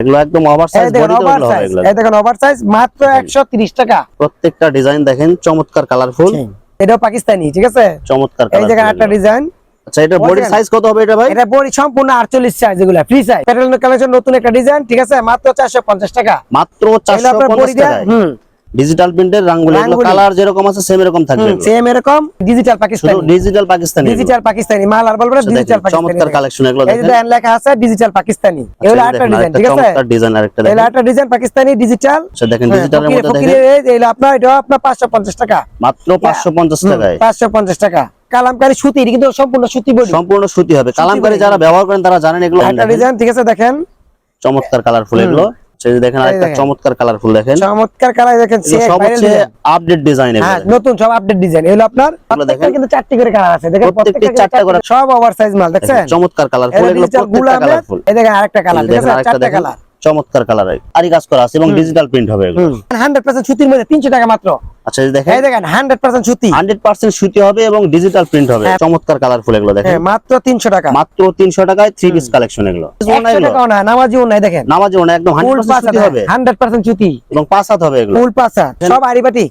এগুলো একদম ওভারসাইজ এই দেখেন এগুলো এগুলো। এই দেখেন ওভার মাত্র দেখেন। একশো তিরিশ টাকা। প্রত্যেকটা ডিজাইন দেখেন চমৎকার কালারফুল এটাও পাকিস্তানি ঠিক আছে? চমৎকার এই দেখেন একটা ডিজাইন আচ্ছা এটা বডি সাইজ কত হবে এটা ভাই? এটা বড়ি সম্পূর্ণ আটচল্লিশ সাইজ এগুলা ফ্রি সাইজ প্যাটেল কালেকশন নতুন একটা ডিজাইন ঠিক আছে? মাত্র চারশো পঞ্চাশ টাকা। মাত্র চারশো আপনার 450 বডি হুম। ডিজিটাল প্রিন্টের রাঙ্গুলি কালার যেরকম আছে সেম এরকম থাকবে সেম এরকম digital Pakistani digital Pakistani digital Pakistani মাল আর বলব আচ্ছা, ডিজিটাল পাকিস্তানি চমৎকার কালেকশন এগুলো দেখেন এই যে লেখা আছে ডিজিটাল পাকিস্তানি এগুলো আচ্ছা, একটা ডিজাইন ঠিক আছে? চমৎকার ডিজাইন আরেকটা দেখেন। একটা ডিজাইন পাকিস্তানি ডিজিটাল আচ্ছা দেখেন ডিজিটালের মধ্যে দেখেন এগুলো আপনার এটা আপনার পাঁচশো পঞ্চাশ টাকা। মাত্র 550 টাকায়। পাঁচশো পঞ্চাশ টাকা। কালামকারী সুতি এটা কিন্তু সম্পূর্ণ সুতি বডি। সম্পূর্ণ সুতি হবে। কালামকারী যারা ব্যবহার করেন তারা জানেন এগুলো একটা ডিজাইন ঠিক আছে দেখেন। চমৎকার কালারফুল এগুলো। সেই যে দেখেন আরেকটা। চমৎকার কালারফুল দেখেন চমৎকার কালার দেখেন সব হচ্ছে আপডেট ডিজাইন হ্যাঁ। নতুন সব আপডেট ডিজাইন এগুলো আপনার প্রত্যেকটা দেখেন। কিন্তু চারটি করে কালার আছে দেখেন প্রত্যেকটা চারটা করে। সব মাল দেখেন, চমৎকার কালারফুল এগুলো প্রত্যেকটা কালারফুল এই দেখেন আরেকটা কালার দেখেন চারটা কালার চমৎকার কালার আরি কাজ করা আছে এবং ডিজিটাল প্রিন্ট হবে এগুলো। সুতির মধ্যে তিনশো টাকা মাত্র। আচ্ছা এই দেখেন। এই দেখেন হান্ড্রেড পার্সেন্ট সুতি। হান্ড্রেড পার্সেন্ট সুতি হবে এবং ডিজিটাল প্রিন্ট হবে। হ্যাঁ। চমৎকার কালারফুল এগুলো দেখেন। হ্যাঁ মাত্র তিনশো টাকা। মাত্র তিনশো টাকায় থ্রি পিস কালেকশন এগুলো। একশো টাকাও না নামাজিও নাই দেখেন। নামাজ না একদম ফুল হান্ড্রেড সুতি হবে। হান্ড্রেড পার্সেন্ট সুতি। এবং পাঁচ হাত হবে এগুলো। ফুল পাঁচা সব আড়িবাটি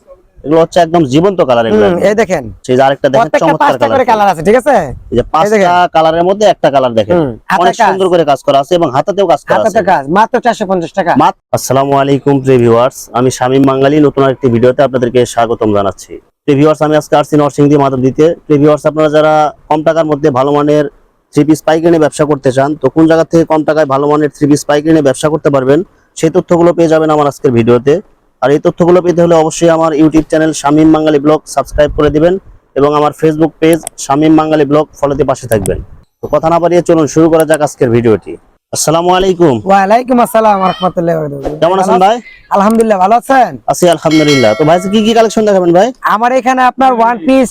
এগুলো হচ্ছে একদম জীবন্ত কালার এগুলো এই দেখেন। সেই যে আরেকটা দেখেন চমৎকার কালার কালার আছে ঠিক আছে? এই যে পাঁচটা কালারের মধ্যে একটা কালার দেখেন। অনেক সুন্দর করে কাজ করা আছে এবং হাতাতেও কাজ করা আছে। কাজ মাত্র চারশো পঞ্চাশ টাকা। মাত- আসসালামু আলাইকুম প্রিয় ভিউয়ার্স আমি শামীম বাঙালি নতুন আরেকটি ভিডিওতে আপনাদেরকে স্বাগতম জানাচ্ছি। প্রিয় ভিউয়ার্স আমি আজকে আসছি নরসিংদী মাধব দিতে প্রিয় ভিউয়ার্স আপনারা যারা কম টাকার মধ্যে ভালো মানের থ্রি পিস পাইকারি ব্যবসা করতে চান তো কোন জায়গা থেকে কম টাকায় ভালো মানের থ্রি পিস পাইকারি ব্যবসা করতে পারবেন সেই তথ্যগুলো পেয়ে যাবেন আমার আজকের ভিডিওতে। আর এই তথ্যগুলো পেতে হলে অবশ্যই আমার YouTube channel Shamim Bangali blog subscribe করে দিবেন এবং আমার Facebook page Shamim Bangali blog ফলোতে পাশে থাকবেন। তো কথা না বাড়িয়ে চলুন শুরু করা যাক আজকের ভিডিওটি। আসসালামু আলাইকুম। ওয়ালাইকুম আসসালাম রহমতুল্লাহ কেমন আছেন ভাই? আলহামদুলিল্লাহ ভালো আছেন? আছি আলহামদুলিল্লাহ। তো ভাই কি কি কালেকশন দেখাবেন ভাই? আমার এখানে আপনার ওয়ান পিস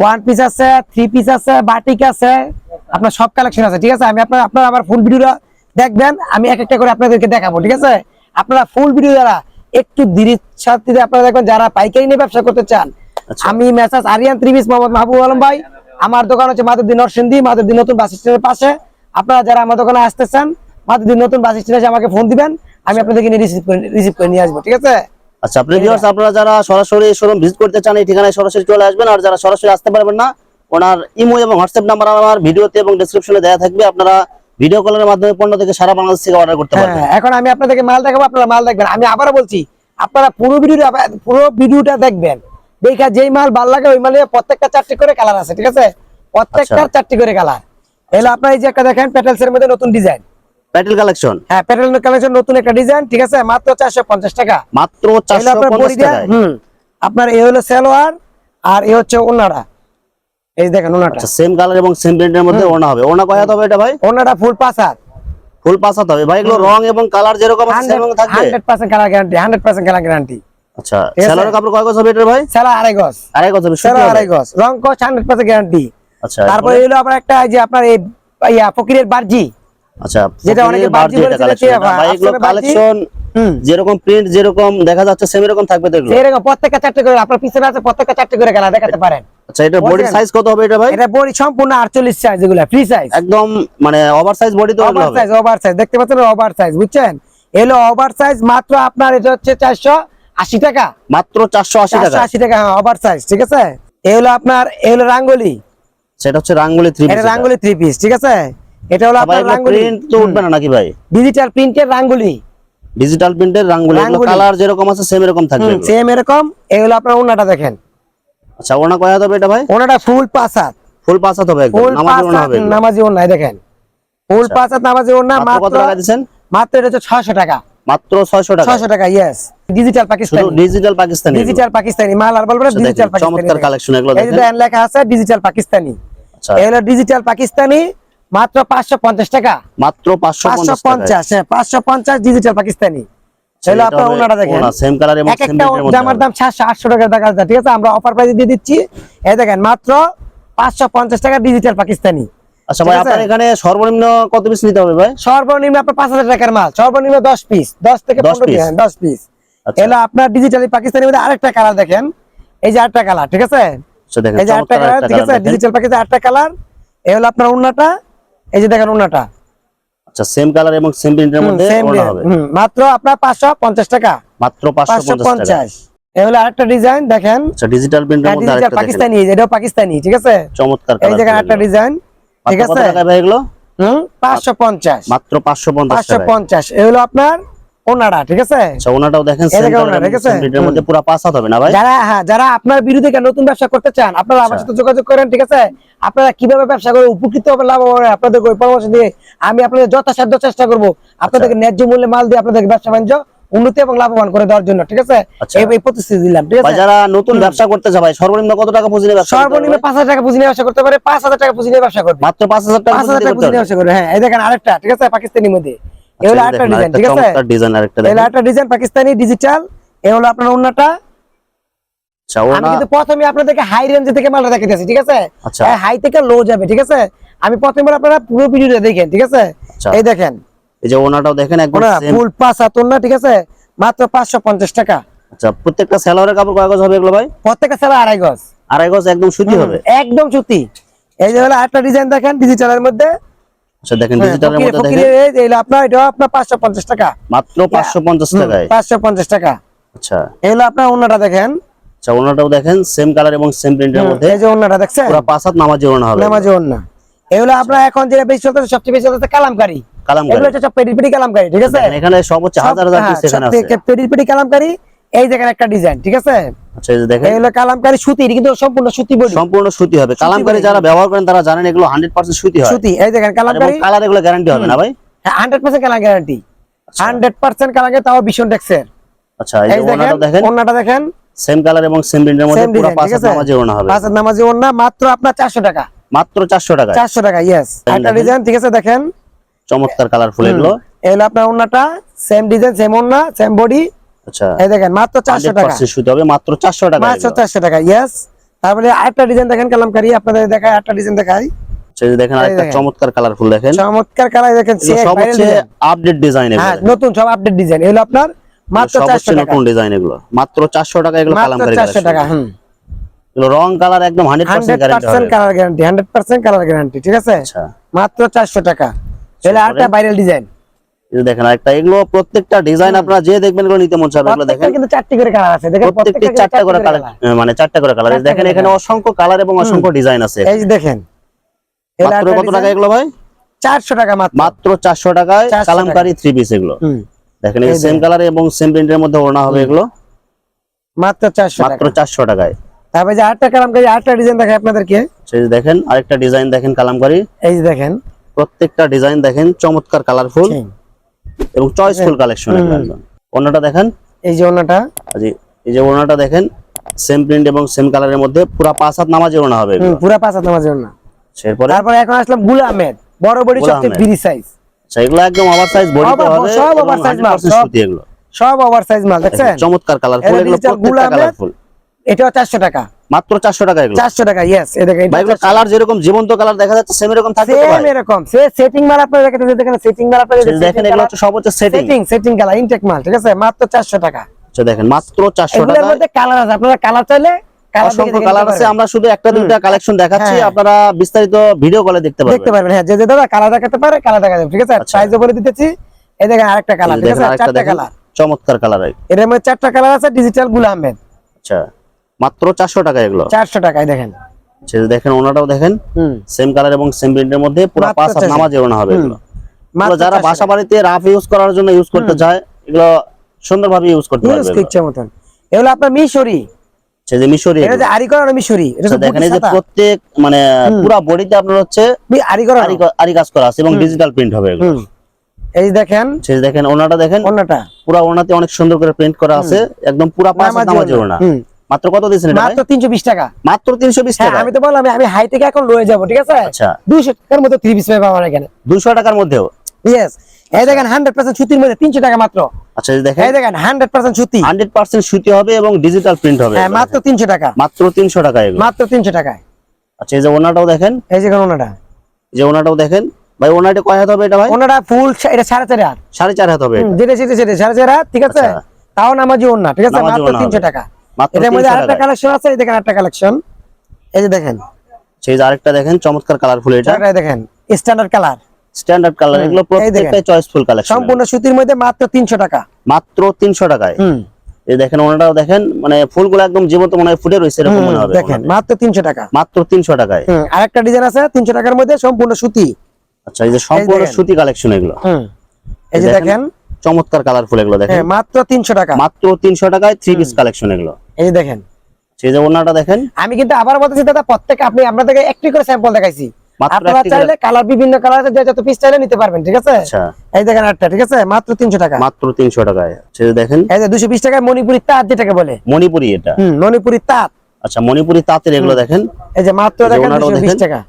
ওয়ান পিস আছে থ্রি পিস আছে বাটিক আছে আপনার সব কালেকশন আছে ঠিক আছে? আমি আপনার আপনার আমার ফুল ভিডিওটা দেখবেন আমি এক একটা করে আপনাদেরকে দেখাবো ঠিক আছে? আপনারা ফুল ভিডিও দ্বারা একটু ধীরে সাথে আপনারা দেখবেন যারা পাইকারি নিয়ে ব্যবসা করতে চান আচ্ছা। আমি মেসাজ আরিয়ান ত্রিবিস মোহাম্মদ মাহবুব আলম ভাই আমার দোকান হচ্ছে মাদুদ্দিন নরসিংদী মাদুদ্দিন নতুন বাস স্ট্যান্ডের পাশে। আপনারা যারা আমার দোকানে আসতে চান মাদুদ্দিন নতুন বাস স্ট্যান্ডে আমাকে ফোন দিবেন আমি আপনাদেরকে নিয়ে রিসিভ করে রিসিভ করে নিয়ে আসব ঠিক আছে? আচ্ছা আপনি ভিউয়ার্স আপনারা যারা সরাসরি শোরুম ভিজিট করতে চান এই ঠিকানায় সরাসরি চলে আসবেন আর যারা সরাসরি আসতে পারবেন না ওনার ইমো এবং হোয়াটসঅ্যাপ নাম্বার আমার ভিডিওতে এবং ডেসক্রিপশনে দেওয়া থাকবে আপনারা ভিডিও কলের মাধ্যমে পণ্য থেকে সারা বাংলাদেশ থেকে অর্ডার করতে পারবেন। হ্যাঁ এখন আমি আপনাদেরকে মাল দেখাবো আপনারা মাল দেখবেন। আমি আবারও বলছি আপনারা পুরো ভিডিওটা পুরো ভিডিওটা দেখবেন। দেখা যেই মাল ভালো লাগে ওই মালে প্রত্যেকটা চারটি করে কালার আছে ঠিক আছে? প্রত্যেকটার আচ্ছা। চারটি করে কালার এলো আপনার এই যে একটা দেখেন পেটেলস এর মধ্যে নতুন ডিজাইন প্যাটেল কালেকশন হ্যাঁ পেটেল কালেকশন নতুন একটা ডিজাইন ঠিক আছে? মাত্র চারশো পঞ্চাশ টাকা। মাত্র এগুলো চারশো আপনার পঞ্চাশ বডি দেয়া টাকায় হুম। আপনার এই হলো সেলোয়ার আর এই হচ্ছে ওনারা এই দেখেন ওনাটা। আচ্ছা সেম কালার এবং সেম প্রিন্টের মধ্যে ওনা হবে। ওনা কয় হবে এটা ভাই? ওনাটা ফুল হাত। ফুল হাত হবে। ভাই এগুলো রং এবং কালার যেরকম আছে সেরকম থাকবে? Hundred percent colour guarantee hundred percent colour guarantee আচ্ছা। সেলারের কাপড় কয় গজ হবে এটার ভাই? সেলা আড়াই গজ। আড়াই গজ হবে সুতি সেলা হবে? আড়াই গজ। রং কস হান্ড্রেড পার্সেন্ট গ্যারান্টি আচ্ছা তারপরে? এলো আপনার একটা যে আপনার এই ইয়া ফকিরের বার্জি। আচ্ছা যেটা অনেকে বার্জি এটা। কে ভাই এগুলো কালেকশন যেরকম প্রিন্ট যেরকম দেখা যাচ্ছে সেম এরকম থাকবে তো এগুলো? এরকম প্রত্যেকটা চারটে করে আপনার পিছনে আছে প্রত্যেকটা চারটে করে কালার দেখাতে পারেন। আচ্ছা এটা বডি সাইজ কত হবে এটা ভাই? এটা বডি সম্পূর্ণ আটচল্লিশ সাইজ এগুলো ফ্রি সাইজ একদম মানে ওভার সাইজ বডি তো ওভার সাইজ ওভার সাইজ দেখতে পাচ্ছেন ওভার সাইজ বুঝছেন? এলো ওভার সাইজ মাত্র আপনার এটা হচ্ছে চারশো আশি টাকা। মাত্র চারশো আশি চারশো টাকা আশি টাকা হ্যাঁ ওভার সাইজ ঠিক আছে? এই হলো আপনার এই হলো রাঙ্গলি। সেটা হচ্ছে রাঙ্গুলি থ্রি এটা রাঙ্গুলি থ্রি পিস ঠিক আছে? এটা হলো আপনার রাঙ্গুলি। প্রিন্ট তো উঠবে না নাকি ভাই? ডিজিটাল প্রিন্টের রাঙ্গুলি। ডিজিটাল প্রিন্টের রাঙ্গুলি কালার যেরকম আছে সেম এরকম থাকবে সেম এরকম। এই হলো আপনার ওনাটা দেখেন। আচ্ছা ওনা কয় হবে এটা ভাই? ওনাটা ফুল পাঁচ হাত। ফুল পাঁচ হাত হবে একদম নামাজি ওনা হবে এগুলো। নামাজি ওনায় দেখেন। ফুল আচ্ছা। পাঁচ হাত নামাজি ওনা মাত্র কত টাকা দিচ্ছেন? মাত্র এটা হচ্ছে ছয়শো টাকা। মাত্র ছয়শো টাকা? ছয়শো টাকা yes digital Pakistani digital Pakistani এগুলো। ডিজিটাল পাকিস্তানি মাল আর বলব আচ্ছা, ডিজিটাল পাকিস্তানি চমৎকার কালেকশন এগুলো এই যে দেখেন। দেখেন লেখা আছে ডিজিটাল পাকিস্তানি আচ্ছা। এই হলো ডিজিটাল পাকিস্তানি মাত্র পাঁচশো পঞ্চাশ টাকা। মাত্র পাঁচশো পাঁচশো পঞ্চাশ টাকা পঞ্চাশ হ্যাঁ পাঁচশো পঞ্চাশ ডিজিটাল পাকিস্তানি এলো আপনার ওনাটা দেখেন। সেম কালার এবং সেম জামার দাম সাতশো আটশো টাকা দেখা যায় ঠিক আছে? আমরা অফার প্রাইসে দিয়ে দিচ্ছি। এই দেখেন মাত্র পাঁচশো পঞ্চাশ টাকা ডিজিটাল পাকিস্তানি। আচ্ছা ভাই আপনার এখানে সর্বনিম্ন কত পিস নিতে হবে ভাই? সর্বনিম্ন আপনার পাঁচ হাজার টাকার মাল সর্বনিম্ন দশ পিস দশ থেকে 10 পনেরো পিস দশ পিস এলো আপনার ডিজিটালি পাকিস্তানি মধ্যে আরেকটা কালার দেখেন। এই যে আরেকটা কালার ঠিক আছে? আচ্ছা এই যে চমৎকার কালার ঠিক আছে? ডিজিটাল পাকিস্তানি আরেকটা কালার এই হলো আপনার উন্নাটা। এই যে দেখেন উন্নাটা। আচ্ছা সেম কালার এবং সেম প্রিন্টের মধ্যে ওড়না হবে। মাত্র আপনার পাঁচশো পঞ্চাশ টাকা। মাত্র পাঁচশো পাঁচশো পঞ্চাশ। টাকা এগুলো আরেকটা ডিজাইন দেখেন। আচ্ছা ডিজিটাল প্রিন্টের হ্যাঁ, মধ্যে আরেকটা পাকিস্তানি এটাও পাকিস্তানি ঠিক আছে? চমৎকার এই দেখেন আরেকটা ডিজাইন ঠিক আছে কত টাকা ভাই এগুলো? হুম পাঁচশো পঞ্চাশ। মাত্র পাঁচশো পঞ্চাশ পাঁচশো টাকা পঞ্চাশ। এগুলো আপনার ওনারা ঠিক আছে? আচ্ছা ওনাটাও দেখেন এই সেম দেখেন কালার ওনা, এবং ঠিক আছে? সেম মধ্যে পুরো পাঁচ হাত হবে না ভাই? যারা হ্যাঁ যারা আপনার বিরুদ্ধে নতুন ব্যবসা করতে চান আপনারা আমার আচ্ছা। সাথে যোগাযোগ করেন ঠিক আছে? আপনারা কীভাবে ব্যবসা করে উপকৃত হবে লাভ হবে আপনাদের ওই পরামর্শ দিয়ে আমি আপনাদের যথাসাধ্য চেষ্টা করব। আপনাদেরকে ন্যায্য মূল্যে মাল দিয়ে আপনাদের ব্যবসা বাণিজ্য উন্নতি এবং লাভবান করে দেওয়ার জন্য ঠিক আছে? আচ্ছা। এই এই প্রতিশ্রুতি দিলাম ঠিক আছে? যারা নতুন ব্যবসা করতে চায় সর্বনিম্ন কত টাকা পুঁজি নিয়ে ব্যবসা সর্বনিম্ন পারবে? পাঁচ হাজার টাকা পুঁজি নিয়ে ব্যবসা করতে পারে পাঁচ হাজার টাকা পুঁজি নিয়ে ব্যবসা করবে। মাত্র পাঁচ হাজার টাকা পাঁচ হাজার পুঁজি নিয়ে ব্যবসা করবে হ্যাঁ এই দেখেন আরেকটা ঠিক আছে পাকিস্তানির মধ্যে আচ্ছা, এগুলো আরেকটা ডিজাইন ঠিক আছে? ডিজাইন আরেকটা এগুলো দেখেন। একটা ডিজাইন পাকিস্তানি ডিজিটাল এ হলো আপনার অন্যটা আমি কিন্তু প্রথমে আপনাদেরকে হাই রেঞ্জ থেকে মালটা দেখাতেছি ঠিক আছে? আচ্ছা। হাই থেকে লো যাবে ঠিক আছে? আমি প্রথমে আপনারা পুরো ভিডিওটা দেখেন ঠিক আছে? আচ্ছা। এই দেখেন। এই যে ওনাটাও দেখেন একদম ফুল ঠিক আছে? মাত্র পাঁচশো পঞ্চাশ টাকা। আচ্ছা প্রত্যেকটা সেলোয়ারের কাপড় কয় গজ হবে এগুলো ভাই? প্রত্যেকটা সেলা আড়াই গজ। আড়াই গজ একদম সুতি হবে? একদম সুতি। এই যে হলো একটা ডিজাইন দেখেন ডিজিটালের মধ্যে। আচ্ছা দেখেন হ্যাঁ, ডিজিটালের মধ্যে দেখেন। এই যে আপনার এটা আপনার পাঁচশো পঞ্চাশ টাকা। মাত্র পাঁচশো পঞ্চাশ টাকায়? পাঁচশো পঞ্চাশ টাকা। আচ্ছা। আপনার দেখেন। আচ্ছা ওনাটাও দেখেন সেম কালার এবং সেম প্রিন্টের মধ্যে। এই যে অন্যটা দেখছেন? পুরো পাঁচ হাত নামাজি ওনা হবে। নামাজি অন্য এগুলো আপনার এখন যেটা বেশি চলতেছে সবচেয়ে বেশি চলতেছে কালামকারি। কালাম এগুলো হচ্ছে সব পেডি পেডি কালামকারি ঠিক আছে? এখানে সব হচ্ছে হাজার হাজার হ্যাঁ, পিস এখানে আছে। পেডি পেডি কালামকারি এই দেখেন একটা ডিজাইন ঠিক আছে? এই যে দেখেন। এগুলো কালামকারি সুতি কিন্তু সম্পূর্ণ সুতি বডি। সম্পূর্ণ সুতি হবে। কালামকারী যারা ব্যবহার করেন তারা জানেন এগুলো হান্ড্রেড পার্সেন্ট সুতি হয়। সুতি। এই দেখেন কালামকারি। কালার এগুলো গ্যারান্টি হবে না ভাই? Hundred percent colour guarantee. Hundred percent colour তাও ভীষণ টেক্সের। আচ্ছা এই এই দেখেন ওনাটাও দেখেন। সেম কালার এবং সেম প্রিন্টের মধ্যে পুরো পাঁচ ঠিক হাত আছে? নামাজি ওনা হবে। পাঁচ নামাজি ওন্না মাত্র আপনার চারশো টাকা। মাত্র চারশো টাকায়। চারশো টাকা ইয়েস একটা দেখেন। ডিজাইন ঠিক আছে দেখেন। চমৎকার কালারফুল এগুলো। এগুলো আপনার ওন্নাটা সেম ডিজাইন সেম ওন্না সেম বডি আচ্ছা। এই দেখেন মাত্র চারশো হান্ড্রেড টাকা। পার্সেন্ট সুতি হবে মাত্র চারশো টাকা মাত্র চারশো টাকা ইয়েস তারপরে আরেকটা ডিজাইন দেখেন কালামকারি আপনাদের দেখায় আরেকটা ডিজাইন দেখাই। আচ্ছা, দেখেন আরেকটা চমৎকার কালারফুল দেখেন। চমৎকার কালার দেখেন সব হচ্ছে আপডেট ডিজাইন হ্যাঁ নতুন সব আপডেট ডিজাইন এগুলো আপনার মাত্র সব চারশো হচ্ছে টাকা। নতুন ডিজাইন এগুলো। মাত্র চারশো টাকা এগুলো কালামকারী চারশো collection। টাকা হুম। এগুলো রং কালার একদম গ্যারান্টি পার্সেন্ট হবে। Colour guarantee hundred percent colour guarantee ঠিক আছে? আচ্ছা। মাত্র চারশো টাকা। এগুলো আরেকটা ভাইরাল ডিজাইন দেখেন আরেকটা এগুলো প্রত্যেকটা ডিজাইন আপনারা যে দেখবেন এগুলো নিতে মন চাবে এগুলো দেখেন। কিন্তু চারটি করে কালার আছে দেখেন প্রত্যেকটি চারটা করে কালার মানে চারটা করে কালার চারটা দেখেন এখানে অসংখ্য কালার এবং অসংখ্য ডিজাইন আছে। এই দেখেন মাত্র কত টাকা এগুলো ভাই? চারশো টাকা মাত্র। মাত্র চারশো টাকায় 400 কালামকারী থ্রি পিস এগুলো। দেখেন এই সেম কালার এবং সেম প্রিন্টের মধ্যে ওড়না হবে এগুলো। মাত্র চারশো মাত্র টাকা চারশো টাকায়। তারপরে যে আরেকটা কালামকারি আরেকটা ডিজাইন দেখাই আপনাদেরকে। সেই দেখেন আরেকটা ডিজাইন দেখেন কালামকারী। এই দেখেন। প্রত্যেকটা ডিজাইন দেখেন চমৎকার কালারফুল। এবং চয়েসফুল কালেকশন অন্যটা দেখেন। এই যে ওনাটা জি এই যে ওড়নাটা দেখেন সেম প্রিন্ট এবং সেম কালারের মধ্যে পুরা পাঁচ হাত নামাজে ওড়না হবে। পুরা পাঁচ হাত নামাজের না এরপরে তারপরে এখন আসলাম গুল আহমেদ বড় বড়ি সবচেয়ে বিড়ি সাইজ এগুলো একদম ওভার সাইজ বডিতে সব- হবে সব এবং oversize মাল, সব। এগুলো। সব ওভার সাইজ মাল দেখছেন? চমৎকার কালারফুল এটা এগুলো প্রত্যেকটা। কালারফুল এটাও চারশো টাকা। মাত্র চারশো টাকা এগুলো। চারশো টাকা দেখেন কালার যেরকম জীবন্ত কালার দেখা যাচ্ছে সেম এরকম সেম এরকম সে সেটিং মাল আপনারা দেখেন দেখেন সেটিং মাল আপনারা দেখেন এগুলো হচ্ছে সব হচ্ছে সেটিং সেটিং সেটিং কালার ইনটেক মাল ঠিক আছে? মাত্র চারশো টাকা। আচ্ছা দেখেন মাত্র চারশো এগুলোর টাকা মধ্যে কালার আছে আপনারা কালার চাইলে অসংখ্য কালার আছে আমরা শুধু একটা দুইটা কালেকশন দেখাচ্ছি হ্যাঁ। আপনারা বিস্তারিত ভিডিও কলে দেখতে দেখতে পারবেন হ্যাঁ যে যে দাদা কালার দেখাতে পারে কালার দেখা যাবে ঠিক আছে? আচ্ছা। সাইজও বলে দিতেছি এই দেখেন আরেকটা কালার এই ঠিক আছে? আরেকটা চারটা কালার চমৎকার কালারের। মধ্যে চারটা কালার আছে ডিজিটাল গুল আহমেদ আচ্ছা। মাত্র চারশো টাকা এগুলো। চারশো টাকায় দেখেন। যে দেখেন ওনাটাও দেখেন সেম কালার এবং সেম প্রিন্টের মধ্যে পুরো পাঁচ হাত 400 নামাজে ওনা হবে এগুলো। যারা বাসা বাড়িতে রাফ ইউজ করার জন্য ইউজ করতে চায় এগুলো সুন্দরভাবে ইউজ করতে পারবে। ইচ্ছা মতন। এগুলো আপনার মিশরি। সেই যে মিশরি এটা যে আরি করানো মিশরি এটা আচ্ছা, দেখেন এই যে প্রত্যেক মানে পুরো বডিতে আপনার হচ্ছে আরি করানো। আরি কাজ করা আছে এবং ডিজিটাল প্রিন্ট হবে এগুলো। এই দেখেন সেই দেখেন ওনাটা দেখেন অন্যটা পুরো ওনাতে অনেক সুন্দর করে প্রিন্ট করা আছে একদম পুরো পাঁচ নামাজি ওনা। মাত্র কত দিয়েছেন মাত্র তিনশো বিশ টাকা। মাত্র তিনশো বিশ হ্যাঁ টাকা? আমি তো বললাম আমি- হাই থেকে এখন লয়ে যাব ঠিক আছে? আচ্ছা। দুইশো টাকার মতো থ্রি পিস পাবো আমার এখানে। দুশো টাকার মধ্যেও? ইয়েস এই দেখেন হান্ড্রেড পার্সেন্ট সুতির মধ্যে তিনশো টাকা মাত্র। আচ্ছা এই দেখেন। এই দেখেন হান্ড্রেড পার্সেন্ট সুতি। হান্ড্রেড পার্সেন্ট সুতি হবে এবং ডিজিটাল প্রিন্ট হবে হ্যাঁ মাত্র দেখেন। তিনশো টাকা। মাত্র তিনশো টাকা এগুলো। মাত্র তিনশো টাকায়। আচ্ছা এই যে ওনাটাও দেখেন। এই যে ওনাটা। এই যে ওনাটাও দেখেন। ভাই ওনাটা কয় হাত হবে এটা ভাই? ওনাটা ফুল এটা সাড়ে চার হাত। সাড়ে চার হাত হবে যেটা সেটা সেটা সাড়ে চার হাত ঠিক আছে? আচ্ছা। তাও নামাজি ওনা ঠিক আছে? মাত্র ওড়না তিনশো হবে। টাকা। মাত্র এটার মধ্যে 300 আরেকটা কালেকশন আছে এই দেখেন আরেকটা কালেকশন এই যে দেখেন। সেই যে আরেকটা দেখেন চমৎকার কালারফুল এটা। এটা দেখেন স্ট্যান্ডার্ড কালার স্ট্যান্ডার্ড কালার হুম, এগুলো এই প্রত্যেকটাই চয়েসফুল কালেকশন সম্পূর্ণ সুতির মধ্যে মাত্র তিনশো টাকা। মাত্র তিনশো টাকায়। হুম। এই দেখেন ওনাটাও দেখেন মানে ফুলগুলো একদম জীবন্ত মনে হয় ফুটে রয়েছে এরকম মনে হবে দেখেন মাত্র তিনশো টাকা। মাত্র তিনশো টাকায়। হুম আরেকটা ডিজাইন আছে তিনশো টাকার মধ্যে সম্পূর্ণ সুতি। আচ্ছা এই যে সম্পূর্ণ। সুতি কালেকশন এগুলো। এই যে দেখেন। চমৎকার কালারফুল এগুলো দেখেন। হ্যাঁ মাত্র তিনশো টাকা। মাত্র তিনশো টাকায় থ্রি পিস কালেকশন এগুলো। এই দেখেন। সেই যে ওনাটা দেখেন। আমি কিন্তু আবার বলতেছি দাদা প্রত্যেক আপনি আপনাদেরকে একটি করে স্যাম্পল দেখাইছি। আপনারা চাইলে কালার বিভিন্ন কালার যে যত পিস চাইলে নিতে পারবেন ঠিক আছে? আচ্ছা। এই দেখেন একটা ঠিক আছে? মাত্র তিনশো টাকা। মাত্র তিনশো টাকায়। সেই যে দেখেন। এই যে দুশো বিশ টাকায় মণিপুরি তাঁত যেটাকে বলে। মণিপুরি এটা। হুম মণিপুরি তাঁত। আচ্ছা মণিপুরি তাঁতের এগুলো দেখেন। এই যে মাত্র দেখেন। টাকা।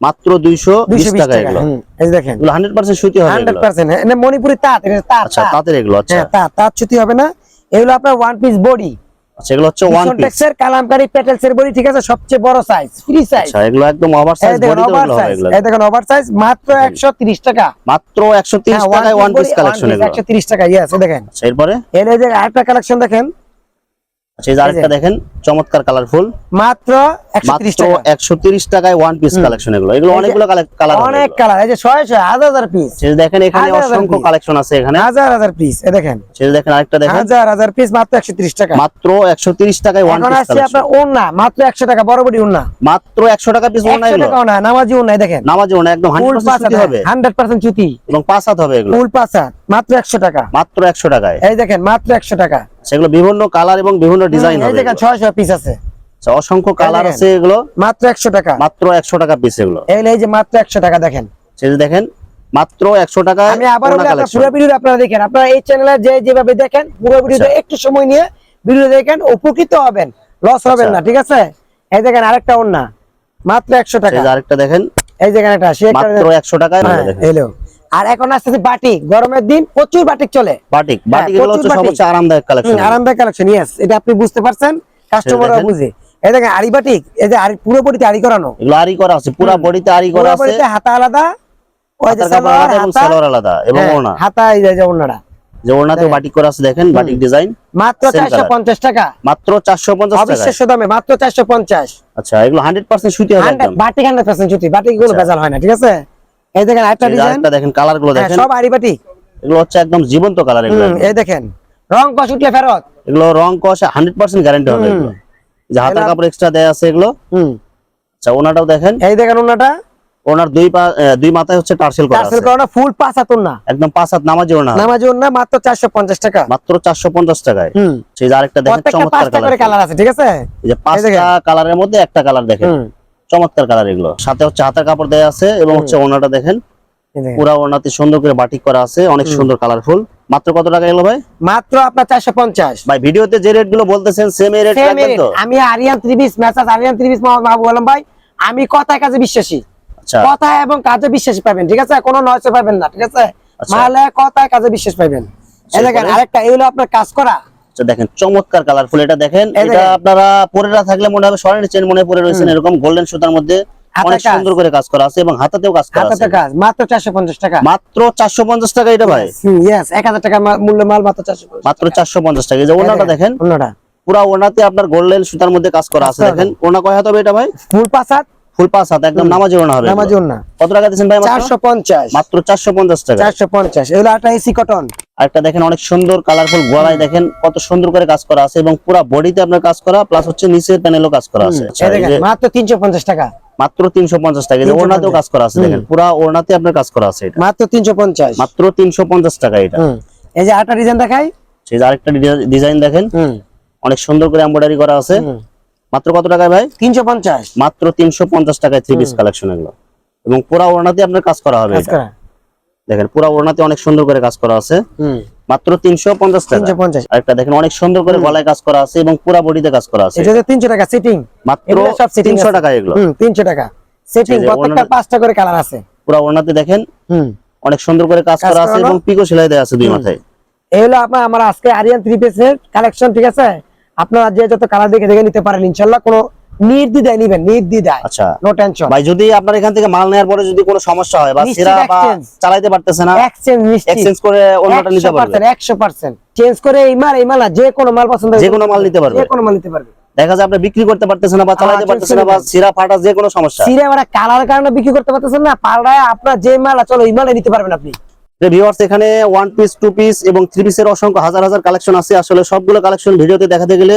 মাত্র দুইশো বিশ টাকা টাকা। এগুলো। হুম, এই যে দেখেন। হান্ড্রেড পার্সেন্ট সুতি হবে হান্ড্রেড পার্সেন্ট মণিপুরি তাঁত আচ্ছা তাঁতের এগুলো আচ্ছা। হ্যাঁ তাঁত তাঁত ছুটি হবে না। এগুলো আপনার ওয়ান পিস বডি আচ্ছা হচ্ছে ওয়ান পিস টেক্সের কালামকারী পেটেলস এর বডি ঠিক আছে? সবচেয়ে বড় সাইজ ফ্রি সাইজ আচ্ছা এগুলো একদম ওভার সাইজ বডি এগুলো হবে এই দেখেন ওভার সাইজ মাত্র 130 টাকা। মাত্র একশো তিরিশ হ্যাঁ, টাকায় ওয়ান পিস কালেকশন এগুলো। 130 টাকা ইয়েস দেখেন। আচ্ছা এরপরে? এর এই যে আরেকটা কালেকশন দেখেন। আচ্ছা এই আরেকটা দেখেন চমৎকার কালারফুল মাত্র 130 একশো টাকায় ওয়ান পিস কালেকশন এগুলো। এগুলো অনেকগুলো কালার অনেক কালার এই যে 100 100 হাজার হাজার পিস সেই যে দেখেন এখানে অসংখ্য কালেকশন আছে এখানে। হাজার হাজার পিস এই দেখেন। সেই যে দেখেন আরেকটা দেখেন। হাজার হাজার পিস মাত্র 130 টাকা। মাত্র একশো তিরিশ টাকায় ওয়ান পিস আপনার ওন্না মাত্র 100 টাকা বড় বড়ি ওন্না মাত্র একশো টাকা পিস ওনা 100 এগুলো। টাকা ওন্না নামাজি ওন্না এই দেখেন। নামাজে ওনা একদম ফুল হান্ড্রেড পাঁচ হবে। 100% চুতি এবং পাঁচ হাত হবে এগুলো। ফুল পাঁচ হাত, মাত্র 100 টাকা। মাত্র একশো টাকায়। এই দেখেন মাত্র 100 টাকা। সেগুলো বিভিন্ন কালার এবং বিভিন্ন ডিজাইন এই হবে দেখেন 600 পিস আছে। আচ্ছা, অসংখ্য কালার আছে এগুলো। মাত্র 100 টাকা। মাত্র একশো টাকা পিস এগুলো। এই এই যে মাত্র 100 টাকা দেখেন। সেই যে দেখেন মাত্র একশো টাকায় আমি আবার collection। পুরো ভিডিও আপনারা দেখেন। আপনারা এই চ্যানেলে যে যেভাবে দেখেন পুরো ভিডিওতে আচ্ছা। একটু সময় নিয়ে ভিডিও দেখেন উপকৃত হবেন লস হবেন আচ্ছা। না ঠিক আছে? এই দেখেন আরেকটা ওন্না মাত্র 100 টাকা সেই যে আরেকটা দেখেন। এই দেখেন একটা মাত্র একশো টাকায় হ্যাঁ, দেখেন। এলো আর এখন আসতেছে বাটিক গরমের দিন প্রচুর বাটিক চলে। বাটিক হ্যাঁ, বাটিক এগুলো হচ্ছে সবচেয়ে আরামদায়ক কালেকশন আরামদায়ক কালেকশন এটা আপনি বুঝতে পারছেন কাস্টমাররা। বুঝে। এই দেখেন আরি বাটিক এই যে আরি পুরো বডিতে করানো। এগুলো আরি করা আছে পুরো বডিতে করা আছে। হাতা আলাদা ওই যে সালোয়ার এবং সালোয়ার আলাদা এবং হ্যাঁ, ওনা হাতা এই যে- ওনারা যে বাটিক করা আছে দেখেন বাটিক ডিজাইন মাত্র Same চারশো color। পঞ্চাশ টাকা। মাত্র চারশো পঞ্চাশ টাকা অবিশ্বাস্য দামে মাত্র চারশো পঞ্চাশ। আচ্ছা এগুলো হান্ড্রেড পার্সেন্ট সুতি হবে একদম। বাটিক হান্ড্রেড পার্সেন্ট জুতি বাটিকগুলো আচ্ছা। ভেজাল হয় না ঠিক আছে? এই দেখেন আরেকটা ডিজাইন দেখেন কালারগুলো দেখেন। সব আরি বাটিক এগুলো হচ্ছে একদম জীবন্ত কালার এগুলো। এই দেখেন। রং কষ উঠলে ফেরত। এগুলো রং কষ হান্ড্রেড পার্সেন্ট গ্যারান্টি হবে এগুলো। যে হাতের কাপড় এক্সট্রা দেয়া আছে এগুলো। হুম। আচ্ছা ওনাটাও দেখেন। এই দেখেন ওনাটা। ওনার দুই পা দুই মাথায় হচ্ছে টার্সেল করা টার্সেল করানো ফুল পাঁচ হাতুন না একদম পাঁচ হাত নামাজি ওনা নামাজি ওনা মাত্র চারশো পঞ্চাশ টাকা। মাত্র চারশো পঞ্চাশ টাকায়। হুম। সেই আরেকটা দেখেন চমৎকার কালার কালার আছে ঠিক আছে? এই যে পাঁচটা কালারের মধ্যে একটা কালার দেখেন। হুম। চমৎকার কালার এগুলো। সাথে হচ্ছে হাতের কাপড় দেয়া আছে এবং হচ্ছে ওনাটা দেখেন পুরা ওনাতে সুন্দর করে বাটিক করা আছে অনেক সুন্দর কালারফুল মাত্র কত টাকা এগুলো ভাই? মাত্র আপনার চারশো পঞ্চাশ। ভাই ভিডিওতে যে রেটগুলো বলতেছেন সেম রেট আমি আরিয়ান ত্রিবিশ মেসাজ আরিয়ান ত্রিবিশ মোহাম্মদ মাহবুব আলম ভাই আমি কথায় কাজে বিশ্বাসী। আচ্ছা। কথা এবং কাজে বিশ্বাসী পাবেন ঠিক আছে? কোনো নয়সে পাবেন না ঠিক আছে? আচ্ছা। মালে কথায় কাজে বিশ্বাস পাবেন। দেখেন আরেকটা এগুলো আপনার কাজ করা। দেখেন চমৎকার কালারফুল এটা দেখেন এটা আপনারা থাকলে মনে হবে চেন মনে পরে রয়েছেন এরকম গোল্ডেন সুতার মধ্যে অনেক সুন্দর করে কাজ করা আছে এবং হাতাতেও কাজ করা আছে। কাজ মাত্র টাকা। মাত্র চারশো পঞ্চাশ টাকা এটা ভাই। ইয়েস এক হাজার টাকা মূল্য মাল মাত্র চারশো মাত্র চারশো পঞ্চাশ টাকা। এই যে ওনাটা দেখেন অন্যটা পুরা ওনাতে আপনার গোল্ডেন সুতার মধ্যে কাজ করা আছে দেখেন। ওনা কয় হাত হবে এটা ভাই? ফুল পাসাদ ফুল পাঁচ হাত একদম নামাজি ওনা হবে নামাজি। কত টাকা দিচ্ছেন ভাই মাত্র? চারশো পঞ্চাশ। মাত্র চারশো পঞ্চাশ টাকা। চারশো পঞ্চাশ। এগুলো একটা এসি কটন আরেকটা দেখেন অনেক সুন্দর কালারফুল গলায় দেখেন কত সুন্দর করে কাজ করা আছে এবং পুরো বডিতে আপনার কাজ করা প্লাস হচ্ছে নিচের প্যানেলও কাজ করা আছে। মাত্র তিনশো পঞ্চাশ টাকা। মাত্র তিনশো পঞ্চাশ টাকা এই যে 350 ওড়নাতেও কাজ করা আছে দেখেন পুরা ওড়নাতে আপনার কাজ করা আছে এটা। মাত্র তিনশো পঞ্চাশ। মাত্র তিনশো পঞ্চাশ টাকা এটা। এই যে আরেকটা ডিজাইন দেখাই। সেই যে আরেকটা ডিজাইন দেখেন অনেক সুন্দর করে এমব্রয়ডারি করা আছে। মাত্র কত টাকায় ভাই? তিনশো পঞ্চাশ। মাত্র তিনশো পঞ্চাশ টাকায় থ্রি পিস কালেকশন এগুলো। এবং পুরা ওড়নাতে আপনার কাজ করা হবে এটা। দেখেন পুরা ওড়নাতে অনেক সুন্দর করে কাজ করা আছে। মাত্র তিনশো পঞ্চাশ টাকা। তিনশো পঞ্চাশ। আরেকটা দেখেন অনেক সুন্দর করে গলায় কাজ করা আছে এবং পুরা বডিতে কাজ করা আছে। তিনশো টাকা সিটিং মাত্র তিনশো টাকা এগুলো। তিনশো টাকা। সেটিং প্রত্যেকটা পাঁচটা করে কালার আছে। পুরা ওড়নাতে দেখেন হুম। অনেক সুন্দর করে কাজ কাজ করা আছে এবং পিকো সেলাই দেওয়া আছে দুই মাথায়। এই হলো আপনার আমার আজকে আরিয়ান থ্রি পিসের কালেকশন ঠিক আছে? আপনারা যে যত কালার দেখে দেখে নিতে পারেন ইনশাল্লাহ কোনো নির্দ্বিধায় নিবেন নির্দ্বিধায়। আচ্ছা। নো টেনশন ভাই যদি আপনার এখান থেকে মাল নেওয়ার পরে যদি কোনো সমস্যা হয় বা সেরা বা। চালাইতে পারতেছে না এক্সচেঞ্জ এক্সচেঞ্জ করে অন্যটা নিতে পারবে। একশো পার্সেন্ট চেঞ্জ করে এই মাল এই মাল যে কোনো মাল পছন্দ যে কোনো মাল নিতে পারবে। যে কোনো মাল নিতে পারবে। দেখা যায় আপনি বিক্রি করতে পারতেছেন না বা চালাতে আচ্ছা, পারতেছেন না বা সিরা ফাটা যে কোনো সমস্যা। সিরে মানে কালার কারণে বিক্রি করতে পারতেছেন না পাল্টায় আপনার যে মাল চলো ওই মালটা নিতে পারবেন আপনি। ভিউয়ার্স এখানে ওয়ান পিস টু পিস এবং থ্রি পিসের অসংখ্য হাজার হাজার কালেকশন আছে। আসলে সবগুলো কালেকশন ভিডিওতে দেখাতে গেলে